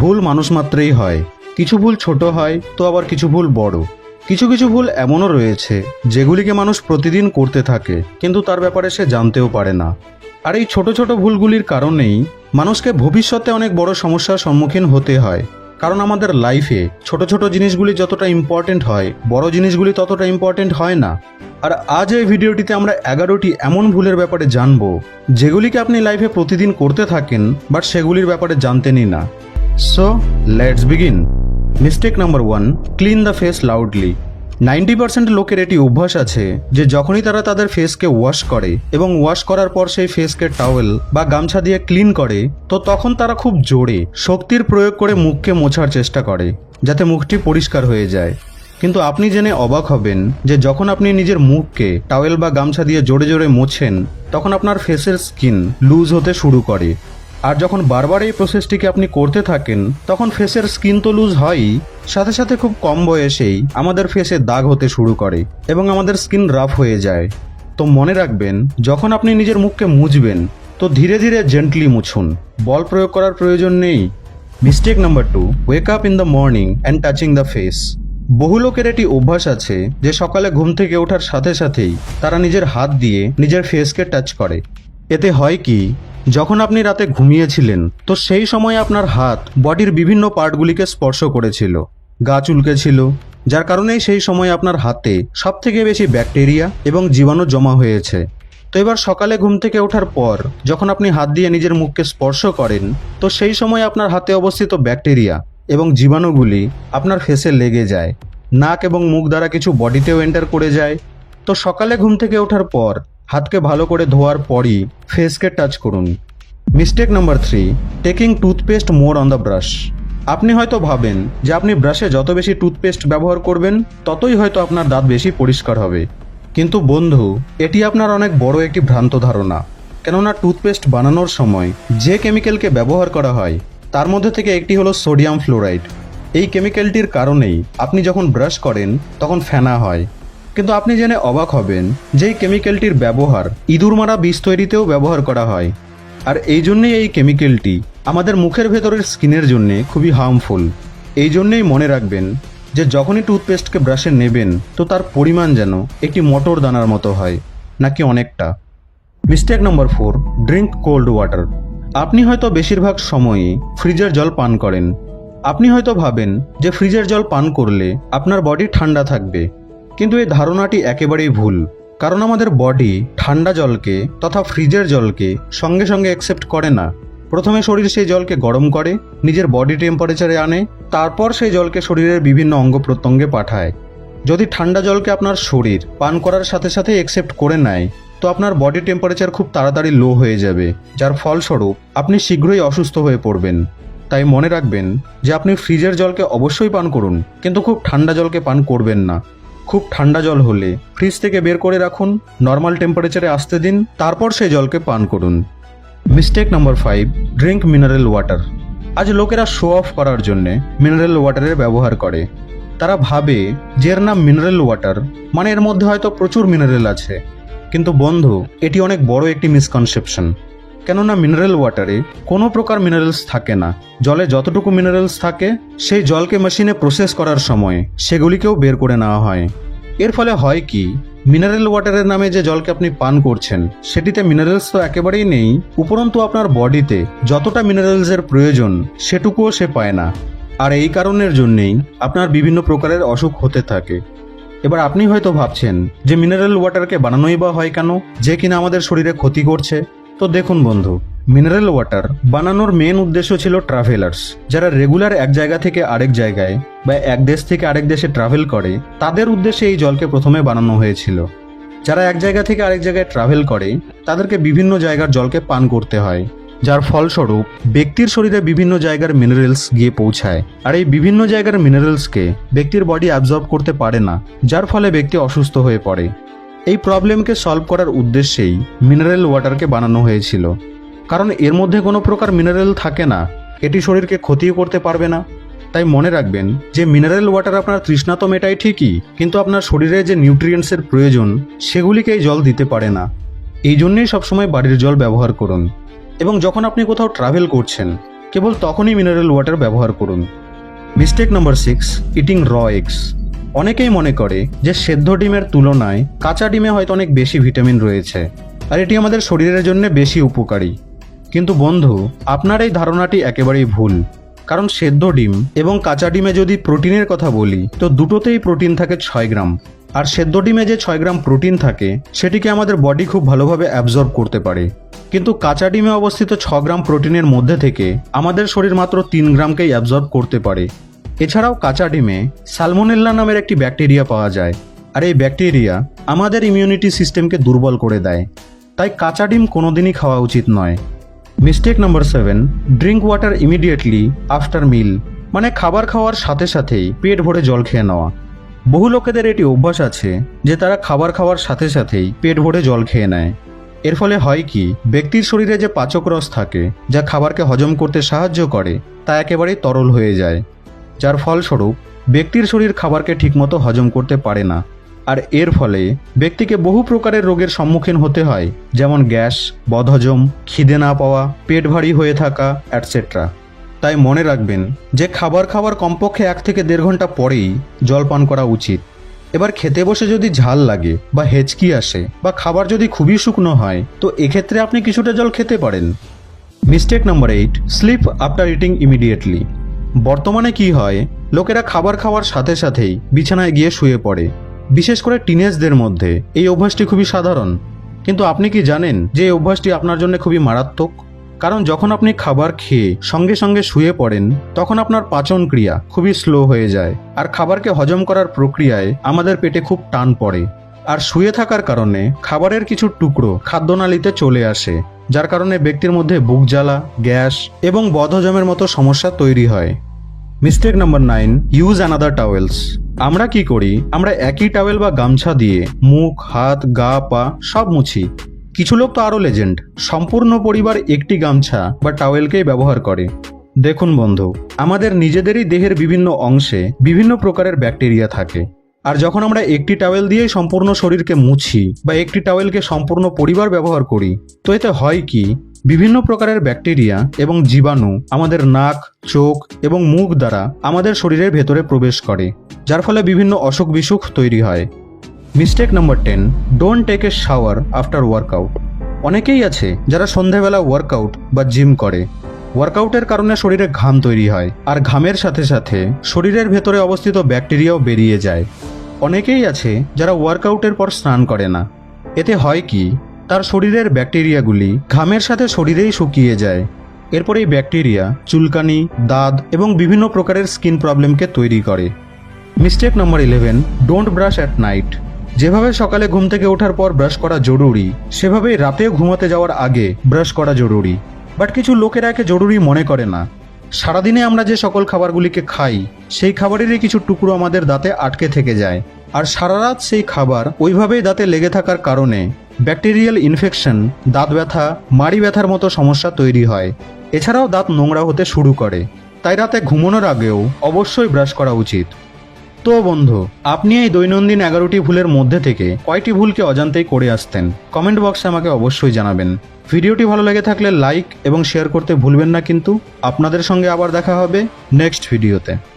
ভুল মানুষ মাত্রেই হয়। কিছু ভুল ছোট হয়, তো আবার কিছু ভুল বড়। কিছু কিছু ভুল এমনও রয়েছে, যেগুলিকে মানুষ প্রতিদিন করতে থাকে, কিন্তু তার ব্যাপারে সে জানতেও পারে না। আর এই ছোট ছোট ভুলগুলির কারণেই মানুষকে ভবিষ্যতে অনেক বড় সমস্যার সম্মুখীন হতে হয়। কারণ আমাদের লাইফে ছোট ছোট জিনিসগুলি যতটা ইম্পর্টেন্ট হয়, বড় জিনিসগুলি ততটা ইম্পর্টেন্ট হয় না। আর আজ এই ভিডিওটিতে আমরা এগারোটি এমন ভুলের ব্যাপারে জানব, যেগুলিকে আপনি লাইফে প্রতিদিন করতে থাকেন, বাট সেগুলির ব্যাপারে জানতেনই না। So let's begin mistake number one clean the face loudly ninety percent লোকের এটি অভ্যাস আছে যে যখনই তারা তাদের ফেসকে ওয়াশ করে এবং ওয়াশ করার পর সেই ফেসকে টাওয়েল বা গামছা দিয়ে ক্লিন করে, তো তখন তারা খুব জোরে শক্তির প্রয়োগ করে মুখকে মোছার চেষ্টা করে, যাতে মুখটি পরিষ্কার হয়ে যায়। কিন্তু আপনি জেনে অবাক হবেন যে যখন আপনি নিজের মুখকে টাওয়েল বা গামছা দিয়ে জোরে জোরে মোছেন, তখন আপনার ফেসের স্কিন লুজ হতে শুরু করে। আর যখন বারবার এই প্রসেসটিকে আপনি করতে থাকেন, তখন ফেসের স্কিন তো লুজ হয়ই। সাথে সাথে খুব কম বয়সেই আমাদের ফেসে দাগ হতে শুরু করে এবং আমাদের স্কিন রাফ হয়ে যায়। তো মনে রাখবেন, যখন আপনি নিজের মুখকে মুছবেন তো ধীরে ধীরে জেন্টলি মুছুন। বল প্রয়োগ করার প্রয়োজন নেই। Mistake number two wake up in the morning and touching the face বহু লোকের এটি অভ্যাস আছে যে সকালে ঘুম থেকে ওঠার সাথে সাথেই তারা নিজের হাত দিয়ে নিজের ফেসকে টাচ করে। এতে হয় কি যখন আপনি রাতে ঘুমিয়েছিলেন, তো সেই সময় আপনার হাত বডির বিভিন্ন পার্টগুলিকে স্পর্শ করেছিল। গা চুলকেছিল, যার কারণেই সেই সময় আপনার হাতে সবথেকে বেশি ব্যাকটেরিয়া এবং জীবাণু জমা হয়েছে। তো এবার সকালে ঘুম থেকে ওঠার পর, যখন আপনি হাত দিয়ে নিজের মুখকে স্পর্শ করেন, তো সেই সময় আপনার হাতে অবস্থিত ব্যাকটেরিয়া এবং জীবাণুগুলি আপনার ফেসে লেগে যায়। নাক এবং মুখ দ্বারা কিছু বডিতেও এন্টার করে যায়। তো সকালে ঘুম থেকে ওঠার পর হাতকে ভালো করে ধোয়ার পরই ফেসকে টাচ করুন। Mistake number three taking toothpaste more on the brush আপনি হয়তো ভাবেন যে আপনি ব্রাশে যত বেশি টুথপেস্ট ব্যবহার করবেন, ততই হয়তো আপনার দাঁত বেশি পরিষ্কার হবে। কিন্তু বন্ধু, এটি আপনার অনেক বড় একটি ভ্রান্ত ধারণা। কেননা টুথপেস্ট বানানোর সময় যে কেমিক্যালকে ব্যবহার করা হয়, তার মধ্যে থেকে একটি হলো সোডিয়াম ফ্লোরাইড এই কেমিক্যালটির কারণেই আপনি যখন ব্রাশ করেন, তখন ফেনা হয়। কিন্তু আপনি জেনে অবাক হবেন যে কেমিক্যালটির ব্যবহার ইঁদুর মারা বিষ তৈরিতেও ব্যবহার করা হয়। আর এই জন্যেই এই কেমিক্যালটি আমাদের মুখের ভেতরের স্কিনের জন্য খুবই হার্মফুল এই জন্যেই মনে রাখবেন যে যখনই টুথপেস্টকে ব্রাশে নেবেন, তো তার পরিমাণ যেন একটি মটর দানার মতো হয়, নাকি অনেকটা। Mistake number four drink cold water আপনি হয়তো বেশিরভাগ সময়ই ফ্রিজের জল পান করেন। আপনি হয়তো ভাবেন যে ফ্রিজের জল পান করলে আপনার বডি ঠান্ডা থাকবে। কিন্তু এই ধারণাটি একেবারেই ভুল, কারণ আমাদের বডি ঠান্ডা জলকে তথা ফ্রিজের জলকে সঙ্গে সঙ্গে অ্যাকসেপ্ট করে না। প্রথমে শরীর সেই জলকে গরম করে, নিজের বডি টেম্পারেচারে আনে, তারপর সেই জলকে শরীরের বিভিন্ন অঙ্গ প্রত্যঙ্গে পাঠায়। যদি ঠান্ডা জলকে আপনার শরীর পান করার সাথে সাথে অ্যাকসেপ্ট করে নেয়, তো আপনার বডি টেম্পারেচার খুব তাড়াতাড়ি লো হয়ে যাবে, যার ফলস্বরূপ আপনি শীঘ্রই অসুস্থ হয়ে পড়বেন। তাই মনে রাখবেন যে আপনি ফ্রিজের জলকে অবশ্যই পান করুন, কিন্তু খুব ঠান্ডা জলকে পান করবেন না। খুব ঠান্ডা জল হলে ফ্রিজ থেকে বের করে রাখুন নর্মাল টেম্পারেচারে আসতে দিন, তারপর সেই জলকে পান করুন। Mistake number five drink mineral water আজ লোকেরা শো অফ করার জন্যে মিনারেল ওয়াটারের ব্যবহার করে। তারা ভাবে যে এর নাম মিনারেল ওয়াটার মানে এর মধ্যে হয়তো প্রচুর মিনারেল আছে। কিন্তু বন্ধু, এটি অনেক বড় একটি মিসকনসেপশন কেননা মিনারেল ওয়াটারে কোনো প্রকার মিনারেলস থাকে না। জলে যতটুকু মিনারেলস থাকে, সেই জলকে মেশিনে প্রসেস করার সময় সেগুলিকেও বের করে নেওয়া হয়। এর ফলে হয় কি মিনারেল ওয়াটারের নামে যে জলকে আপনি পান করছেন, সেটিতে মিনারেলস তো একেবারেই নেই, উপরন্তু আপনার বডিতে যতটা মিনারেলসের প্রয়োজন, সেটুকুও সে পায় না। আর এই কারণের জন্যেই আপনার বিভিন্ন প্রকারের অসুখ হতে থাকে। এবার আপনি হয়তো ভাবছেন যে মিনারেল ওয়াটারকে বানানোই বা হয় কেন? যে কিনা আমাদের শরীরে ক্ষতি করছে তো দেখুন বন্ধু মিনারেল ওয়াটার বানানোর মেন উদ্দেশ্য ছিল ট্রাভেলার্স যারা রেগুলার এক জায়গা থেকে আরেক জায়গায় বা এক দেশ থেকে আরেক দেশে ট্রাভেল করে, তাদের উদ্দেশ্যে এই জলকে প্রথমে বানানো হয়েছিল। যারা এক জায়গা থেকে আরেক জায়গায় ট্রাভেল করে, তাদেরকে বিভিন্ন জায়গার জলকে পান করতে হয়। যার ফলস্বরূপ, ব্যক্তির শরীরে বিভিন্ন জায়গার মিনারেলস গিয়ে পৌঁছায়। আর এই বিভিন্ন জায়গার মিনারেলসকে ব্যক্তির বডি অ্যাবজর্ব করতে পারে না, যার ফলে ব্যক্তি অসুস্থ হয়ে পড়ে। এই প্রবলেমকে সলভ করার উদ্দেশ্যেই মিনারেল ওয়াটারকে বানানো হয়েছিল। কারণ এর মধ্যে কোনো প্রকার মিনারেল থাকে না। এটি শরীরকে ক্ষতিও করতে পারবে না। তাই মনে রাখবেন যে মিনারেল ওয়াটার আপনার তৃষ্ণা তো মেটায় ঠিকই, কিন্তু আপনার শরীরে যে নিউট্রিয়েন্টসের প্রয়োজন সেগুলিকে এই জল দিতে পারে না। এই জন্যেই সবসময় বাড়ির জল ব্যবহার করুন। এবং যখন আপনি কোথাও ট্রাভেল করছেন, কেবল তখনই মিনারেল ওয়াটার ব্যবহার করুন। Mistake number six eating raw eggs অনেকেই মনে করে যে সেদ্ধ ডিমের তুলনায় কাঁচা ডিমে হয়তো অনেক বেশি ভিটামিন রয়েছে, আর এটি আমাদের শরীরের জন্য বেশি উপকারী। কিন্তু বন্ধু, আপনার এই ধারণাটি একেবারেই ভুল। কারণ সেদ্ধ ডিম এবং কাঁচা ডিমে যদি প্রোটিনের কথা বলি, তো দুটোতেই প্রোটিন থাকে ছয় গ্রাম। আর সেদ্ধ ডিমে যে ছয় গ্রাম প্রোটিন থাকে, সেটিকে আমাদের বডি খুব ভালোভাবে অ্যাবজর্ব করতে পারে। কিন্তু কাঁচা ডিমে অবস্থিত ছ গ্রাম প্রোটিনের মধ্যে থেকে আমাদের শরীর মাত্র তিন গ্রামকেই অ্যাবজর্ব করতে পারে। এছাড়াও কাঁচা ডিমে সালমোনেল্লা নামের একটি ব্যাকটেরিয়া পাওয়া যায়। আর এই ব্যাকটেরিয়া আমাদের ইমিউনিটি সিস্টেমকে দুর্বল করে দেয়। তাই কাঁচা ডিম কোনোদিনই খাওয়া উচিত নয়। Mistake number seven, drink water immediately after meal মানে খাবার খাওয়ার সাথে সাথেই পেট ভরে জল খেয়ে নেওয়া। বহু লোকেদের এটি অভ্যাস আছে যে তারা খাবার খাওয়ার সাথে সাথেই পেট ভরে জল খেয়ে নেয়। এর ফলে হয় কি, ব্যক্তির শরীরে যে পাচক রস থাকে, যা খাবারকে হজম করতে সাহায্য করে, তা একেবারেই তরল হয়ে যায়। যার ফলস্বরূপ ব্যক্তির শরীর খাবারকে ঠিকমতো হজম করতে পারে না। আর এর ফলে ব্যক্তিকে বহু প্রকারের রোগের সম্মুখীন হতে হয়, যেমন গ্যাস, বদহজম, খিদে না পাওয়া, পেট ভারী হয়ে থাকা অ্যাটসেট্রা তাই মনে রাখবেন যে খাবার খাওয়ার কমপক্ষে এক থেকে দেড় ঘণ্টা পরেই জল পান করা উচিত। এবার খেতে বসে যদি ঝাল লাগে বা হেঁচকি আসে বা খাবার যদি খুবই শুকনো হয়, তো এক্ষেত্রে আপনি কিছুটা জল খেতে পারেন। Mistake number eight sleep after eating immediately বর্তমানে কি হয়? লোকেরা খাবার খাওয়ার সাথে সাথেই বিছানায় গিয়ে শুয়ে পড়ে। বিশেষ করে টিনেজদের মধ্যে এই অভ্যাসটি খুবই সাধারণ। কিন্তু আপনি কি জানেন যে এই অভ্যাসটি আপনার জন্য খুবই মারাত্মক? কারণ যখন আপনি খাবার খেয়ে সঙ্গে সঙ্গে শুয়ে পড়েন, তখন আপনার পাচন ক্রিয়া খুবই স্লো হয়ে যায়। আর খাবারকে হজম করার প্রক্রিয়ায় আমাদের পেটে খুব টান পড়ে। আর শুয়ে থাকার কারণে খাবারের কিছু টুকরো খাদ্যনালীতে চলে আসে, যার কারণে ব্যক্তির মধ্যে বুক জ্বালা, গ্যাস এবং বদহজমের মতো সমস্যা তৈরি হয়। Mistake number nine use another towels আমরা কি করি? আমরা একই টাওয়েল বা গামছা দিয়ে মুখ, হাত, গা, পা সব মুছি। কিছু লোক তো আরও লেজেন্ড সম্পূর্ণ পরিবার একটি গামছা বা টাওয়েলকেই ব্যবহার করে। দেখুন বন্ধু, আমাদের নিজেদেরই দেহের বিভিন্ন অংশে বিভিন্ন প্রকারের ব্যাকটেরিয়া থাকে। আর যখন আমরা একটি টাওয়েল দিয়েই সম্পূর্ণ শরীরকে মুছি বা একটি টাওয়েলকে সম্পূর্ণ পরিবার ব্যবহার করি, তো এতে হয় কি? বিভিন্ন প্রকারের ব্যাকটেরিয়া এবং জীবাণু আমাদের নাক, চোখ এবং মুখ দ্বারা আমাদের শরীরের ভেতরে প্রবেশ করে, যার ফলে বিভিন্ন অসুখ বিসুখ তৈরি হয়। Mistake number ten don't take a shower after workout অনেকেই আছে যারা সন্ধেবেলা ওয়ার্কআউট বা জিম করে। ওয়ার্কআউটের কারণে শরীরে ঘাম তৈরি হয় আর ঘামের সাথে সাথে শরীরের ভেতরে অবস্থিত ব্যাকটেরিয়াও বেরিয়ে যায়। অনেকেই আছে যারা ওয়ার্কআউটের পর স্নান করে না। এতে হয় কি? তার শরীরের ব্যাকটেরিয়াগুলি ঘামের সাথে শরীরেই শুকিয়ে যায়। এরপর এই ব্যাকটেরিয়া চুলকানি, দাঁত এবং বিভিন্ন প্রকারের স্কিন প্রবলেমকে তৈরি করে। Mistake number eleven, don't brush at night. যেভাবে সকালে ঘুম থেকে ওঠার পর ব্রাশ করা জরুরি, সেভাবেই রাতেও ঘুমাতে যাওয়ার আগে ব্রাশ করা জরুরি। বাট কিছু লোকেরা একে জরুরি মনে করে না। সারাদিনে আমরা যে সকল খাবারগুলিকে খাই, সেই খাবারেরই কিছু টুকরো আমাদের দাঁতে আটকে থেকে যায়। আর সারা রাত সেই খাবার ওইভাবেই দাঁতে লেগে থাকার কারণে ব্যাকটেরিয়াল ইনফেকশন, দাঁত ব্যথা, মাড়ি ব্যথার মতো সমস্যা তৈরি হয়। এছাড়াও দাঁত নোংরা হতে শুরু করে। তাই রাতে ঘুমানোর আগেও অবশ্যই ব্রাশ করা উচিত। তো বন্ধু, আপনি এই দৈনন্দিন এগারোটি ভুলের মধ্যে থেকে কয়টি ভুলকে অজান্তেই করে আসতেন? কমেন্ট বক্সে আমাকে অবশ্যই জানাবেন। ভিডিওটি ভালো লেগে থাকলে লাইক এবং শেয়ার করতে ভুলবেন না কিন্তু। আপনাদের সঙ্গে আবার দেখা হবে নেক্সট ভিডিওতে।